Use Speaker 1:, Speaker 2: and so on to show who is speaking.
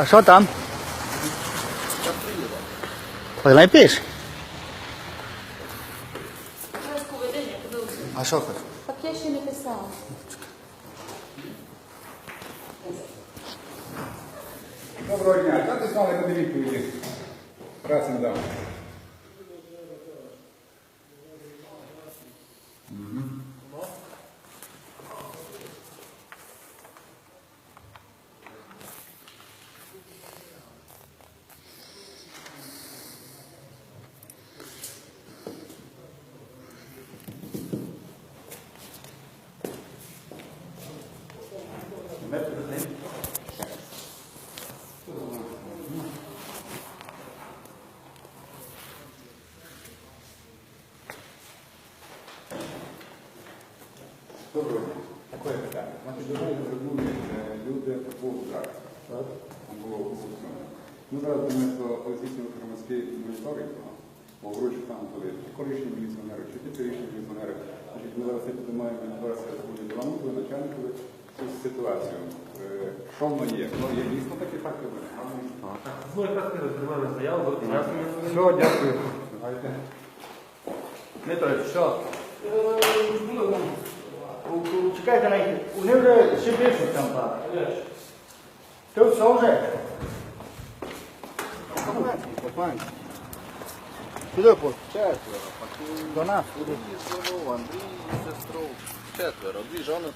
Speaker 1: А що там?
Speaker 2: Порядку.
Speaker 1: А що хоч?
Speaker 2: Так я ще не писала.
Speaker 3: Доброго дня. Дати знали на відповіді. Раз не дам. Доброго дня. Таке питання. Значить, мене е, люди по втраті. Так? Було опубліковано. Ну, зараз що поліцейський громадський моніторинг погрожує там коли чи колишні міліціонери, чи теперішні міліціонери. Значить, ми зараз піднімаємо зараз буде Баламутову, начальникові цю ситуацію. Е, Що воно є? Ну, є дійсно такі факти.
Speaker 4: Ну, якраз ми розривали заяву, ми
Speaker 3: Все, дякую.
Speaker 1: Дмитро, що? Чекайте на Вони вже ще пишуть там пара. Ти все вже? Сюди по
Speaker 5: Четверо.
Speaker 1: до нас.
Speaker 5: Андрій, сестру. Четверо. Дві жони